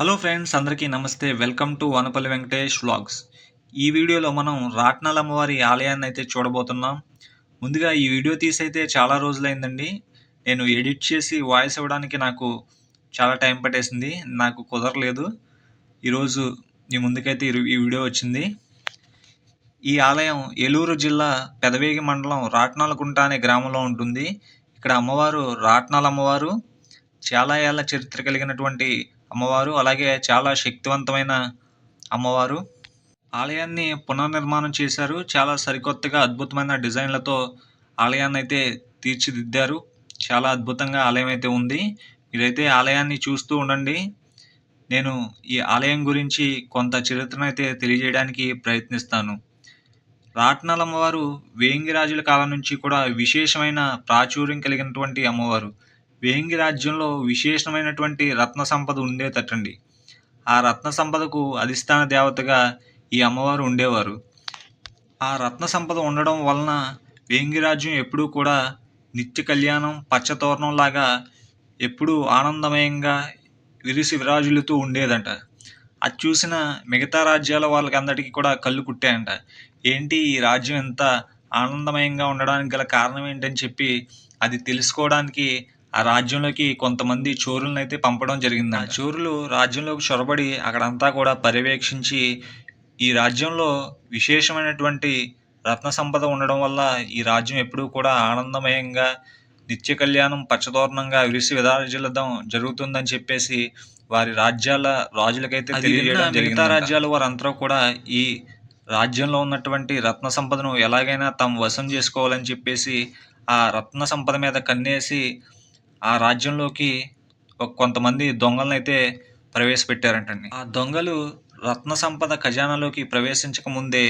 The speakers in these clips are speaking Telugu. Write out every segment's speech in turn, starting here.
హలో ఫ్రెండ్స్ అందరికీ నమస్తే. Welcome to Vanapalli Venkatesh vlogs ఈ వీడియోలో మనం రాట్నాల అమ్మవారి ఆలయాన్ని అయితే చూడబోతున్నాం. ముందుగా ఈ వీడియో తీసి అయితే చాలా రోజులైందండి. నేను ఎడిట్ చేసి వాయిస్ ఇవ్వడానికి నాకు చాలా టైం పట్టేసింది. నాకు కుదరలేదు. ఈరోజు మీ ముందుకైతే ఈ వీడియో వచ్చింది. ఈ ఆలయం ఏలూరు జిల్లా పెదవేగి మండలం రాట్నాలకుంట అనే గ్రామంలో ఉంటుంది. ఇక్కడ అమ్మవారు రాట్నాల అమ్మవారు. చాలా ఏళ్ళ చరిత్ర కలిగినటువంటి అమ్మవారు అలాగే చాలా శక్తివంతమైన అమ్మవారు. ఆలయాన్ని పునర్నిర్మాణం చేశారు. చాలా సరికొత్తగా అద్భుతమైన డిజైన్లతో ఆలయాన్ని అయితే తీర్చిదిద్దారు. చాలా అద్భుతంగా ఆలయం అయితే ఉంది. మీరైతే ఆలయాన్ని చూస్తూ ఉండండి. నేను ఈ ఆలయం గురించి కొంత చరిత్రను అయితే తెలియజేయడానికి ప్రయత్నిస్తాను. రాట్నాల అమ్మవారు వేంగిరాజుల కాలం నుంచి కూడా విశేషమైన ప్రాచుర్యం కలిగినటువంటి అమ్మవారు. వేంగి రాజ్యంలో విశేషమైనటువంటి రత్న సంపద ఉండేటట్టండి. ఆ రత్న సంపదకు అధిష్టాన దేవతగా ఈ అమ్మవారు ఉండేవారు. ఆ రత్న సంపద ఉండడం వలన వేంగి రాజ్యం ఎప్పుడూ కూడా నిత్య కళ్యాణం పచ్చతోరణం లాగా ఎప్పుడూ ఆనందమయంగా విరిసి విరాజులుతూ ఉండేదంట. అది చూసిన మిగతా రాజ్యాల వాళ్ళకి అందరికీ కూడా కళ్ళు కుట్టాయంట. ఏంటి ఈ రాజ్యం ఎంత ఆనందమయంగా ఉండడానికి గల కారణం ఏంటని చెప్పి అది తెలుసుకోవడానికి ఆ రాజ్యంలోకి కొంతమంది చోరులను అయితే పంపడం జరిగింది ఆ చోరులు రాజ్యంలోకి చొరబడి అక్కడంతా కూడా పర్యవేక్షించి ఈ రాజ్యంలో విశేషమైనటువంటి రత్న సంపద ఉండడం వల్ల ఈ రాజ్యం ఎప్పుడూ కూడా ఆనందమయంగా నిత్య కళ్యాణం పచ్చదోరణంగా విరిసి విధాజలదం జరుగుతుందని చెప్పేసి వారి రాజ్యాల రాజులకైతే తెలియజేయడం మిగతా రాజ్యాల వారంతా కూడా ఈ రాజ్యంలో ఉన్నటువంటి రత్న సంపదను ఎలాగైనా తాము వశం చేసుకోవాలని చెప్పేసి ఆ రత్న సంపద మీద కన్నేసి ఆ రాజ్యంలోకి ఒక కొంతమంది దొంగలను అయితే ప్రవేశపెట్టారంటండి. ఆ దొంగలు రత్న సంపద ఖజానాలోకి ప్రవేశించక ముందే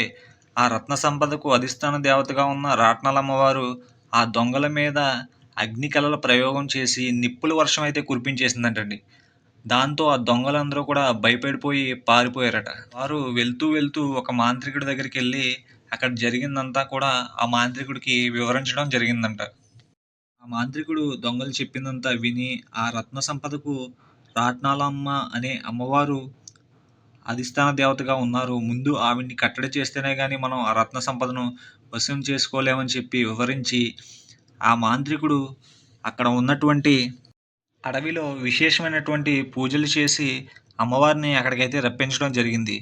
ఆ రత్న సంపదకు అధిష్టాన దేవతగా ఉన్న రాట్నాలమ్మవారు ఆ దొంగల మీద అగ్ని కళల ప్రయోగం చేసి నిప్పుల వర్షం అయితే కురిపించేసిందంటండి. దాంతో ఆ దొంగలందరూ కూడా భయపడిపోయి పారిపోయారట. వారు వెళ్తూ వెళ్తూ ఒక మాంత్రికుడి దగ్గరికి వెళ్ళి అక్కడ జరిగిందంతా కూడా ఆ మాంత్రికుడికి వివరించడం జరిగిందంట. ఆ మాంత్రికుడు దొంగలు చెప్పిందంతా విని ఆ రత్న సంపదకు రాట్నాలమ్మ అనే అమ్మవారు అధిష్టాన దేవతగా ఉన్నారు. ముందు ఆవిడ్ని కట్టడి చేస్తేనే కానీ మనం ఆ రత్న సంపదను వశం చేసుకోలేమని చెప్పి వివరించి ఆ మాంత్రికుడు అక్కడ ఉన్నటువంటి అడవిలో విశేషమైనటువంటి పూజలు చేసి అమ్మవారిని అక్కడికైతే రప్పించడం జరిగింది.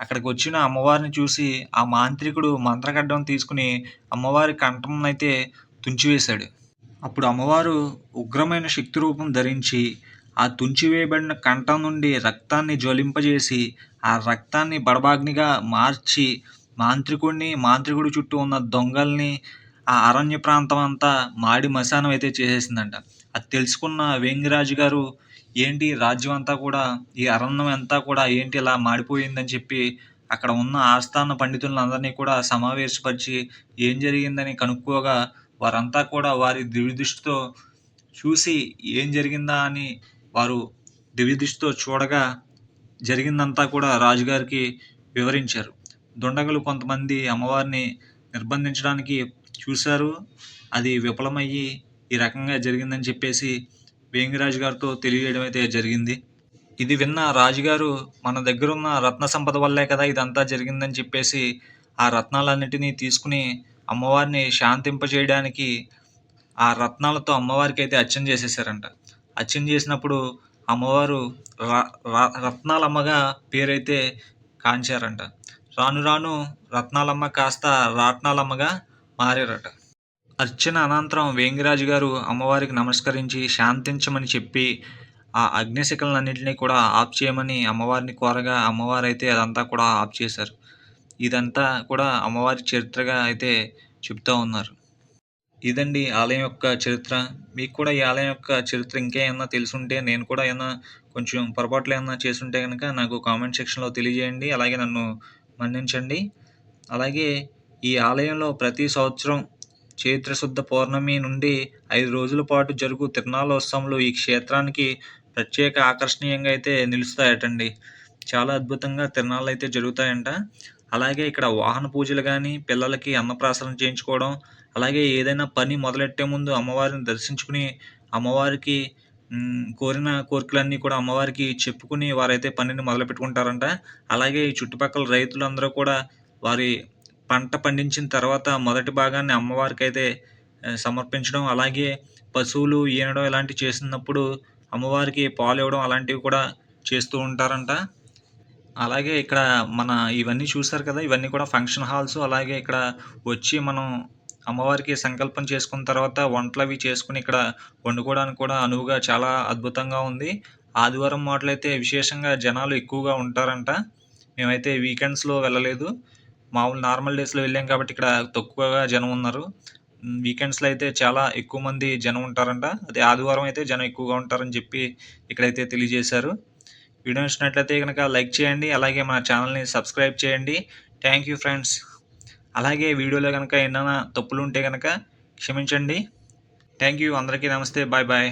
అక్కడికి వచ్చిన అమ్మవారిని చూసి ఆ మాంత్రికుడు మంత్రగడ్డం తీసుకుని అమ్మవారి కంఠంనైతే తుంచివేశాడు. అప్పుడు అమ్మవారు ఉగ్రమైన శక్తి రూపం ధరించి ఆ తుంచివేయబడిన కంఠం నుండి రక్తాన్ని జ్వలింపజేసి ఆ రక్తాన్ని బడబాగ్నిగా మార్చి మాంత్రికుడిని మాంత్రికుడి చుట్టూ ఉన్న దొంగల్ని ఆ అరణ్య ప్రాంతం అంతా మాడి మశానం అయితే చేసేసిందంట. అది తెలుసుకున్న వేంగిరాజు గారు ఏంటి రాజ్యం అంతా కూడా ఈ అరణ్యం అంతా కూడా ఏంటి ఇలా మాడిపోయిందని చెప్పి అక్కడ ఉన్న ఆస్థాన పండితులందరినీ కూడా సమావేశపరిచి ఏం జరిగిందని కనుక్కోగా వారంతా కూడా వారి దివ్యదృష్టితో చూసి ఏం జరిగిందా అని వారు దివ్యదృష్టితో చూడగా జరిగిందంతా కూడా రాజుగారికి వివరించారు. దుండగలు కొంతమంది అమ్మవారిని నిర్బంధించడానికి చూశారు. అది విఫలమయ్యి ఈ రకంగా జరిగిందని చెప్పేసి వేంగిరాజు గారితో తెలియజేయడం అయితే జరిగింది. ఇది విన్న రాజుగారు మన దగ్గర ఉన్న రత్న సంపద వల్లే కదా ఇదంతా జరిగిందని చెప్పేసి ఆ రత్నాలన్నిటినీ తీసుకుని అమ్మవారిని శాంతింపజేయడానికి ఆ రత్నాలతో అమ్మవారికి అయితే అర్చన చేసేసారంట. అర్చన చేసినప్పుడు అమ్మవారు రత్నాలమ్మగా పేరైతే కాంచారంట. రాను రాను రత్నాలమ్మ కాస్త రాట్నాలమ్మగా మారారట. అర్చన అనంతరం వేంగిరాజు గారు అమ్మవారికి నమస్కరించి శాంతించమని చెప్పి ఆ అగ్నిశిఖలన్నింటినీ కూడా ఆఫ్ చేయమని అమ్మవారిని కోరగా అమ్మవారు అయితే అదంతా కూడా ఆఫ్ చేశారు. ఇదంతా కూడా అమ్మవారి చరిత్రగా అయితే చెప్తూ ఉన్నారు. ఇదండి ఆలయం యొక్క చరిత్ర. మీకు కూడా ఈ ఆలయం యొక్క చరిత్ర ఇంకా ఏమన్నా తెలుసుంటే నేను కూడా ఏమన్నా కొంచెం పొరపాట్లు ఏమన్నా చేసుంటే కనుక నాకు కామెంట్ సెక్షన్లో తెలియజేయండి. అలాగే నన్ను మన్నించండి. అలాగే ఈ ఆలయంలో ప్రతి సంవత్సరం చైత్రశుద్ధ పౌర్ణమి నుండి ఐదు రోజుల పాటు జరుగు తిరునాళోత్సవంలో ఈ క్షేత్రానికి ప్రత్యేక ఆకర్షణీయంగా అయితే నిలుస్తాయటండి. చాలా అద్భుతంగా తిరణాలు అయితే జరుగుతాయంట. అలాగే ఇక్కడ వాహన పూజలు కానీ పిల్లలకి అన్నప్రాసన చేయించుకోవడం అలాగే ఏదైనా పని మొదలెట్టే ముందు అమ్మవారిని దర్శించుకుని అమ్మవారికి కోరిన కోరికలన్నీ కూడా అమ్మవారికి చెప్పుకొని వారైతే పనిని మొదలుపెట్టుకుంటారంట. అలాగే ఈ చుట్టుపక్కల రైతులందరూ కూడా వారి పంట పండించిన తర్వాత మొదటి భాగాన్ని అమ్మవారికైతే అయితే సమర్పించడం, అలాగే పశువులు ఈనడం ఇలాంటివి చేసినప్పుడు అమ్మవారికి పాలు ఇవ్వడం అలాంటివి కూడా చేస్తూ ఉంటారంట. అలాగే ఇక్కడ మన ఇవన్నీ చూసారు కదా! ఇవన్నీ కూడా ఫంక్షన్ హాల్స్. అలాగే ఇక్కడ వచ్చి మనం అమ్మవారికి సంకల్పం చేసుకున్న తర్వాత వంటలు అవి చేసుకుని ఇక్కడ వండుకోవడానికి కూడా అనువుగా చాలా అద్భుతంగా ఉంది. ఆదివారం మాటలైతే విశేషంగా జనాలు ఎక్కువగా ఉంటారంట. మేమైతే వీకెండ్స్‌లో వెళ్ళలేదు. మామూలు నార్మల్ డేస్‌లో వెళ్ళాం కాబట్టి ఇక్కడ తక్కువగా జనం ఉన్నారు. వీకెండ్స్‌లో అయితే చాలా ఎక్కువ మంది జనం ఉంటారంట. అదే ఆదివారం అయితే జనం ఎక్కువగా ఉంటారని చెప్పి ఇక్కడైతే తెలియజేశారు. వీడియో నచ్చినట్లయితే కనుక లైక్ చేయండి. అలాగే మన ఛానల్‌ని సబ్స్క్రైబ్ చేయండి. Thank you friends. అలాగే వీడియోలో కనుక ఏమైనా తప్పులు ఉంటే కనుక క్షమించండి. Thank you. అందరికీ నమస్తే. Bye bye.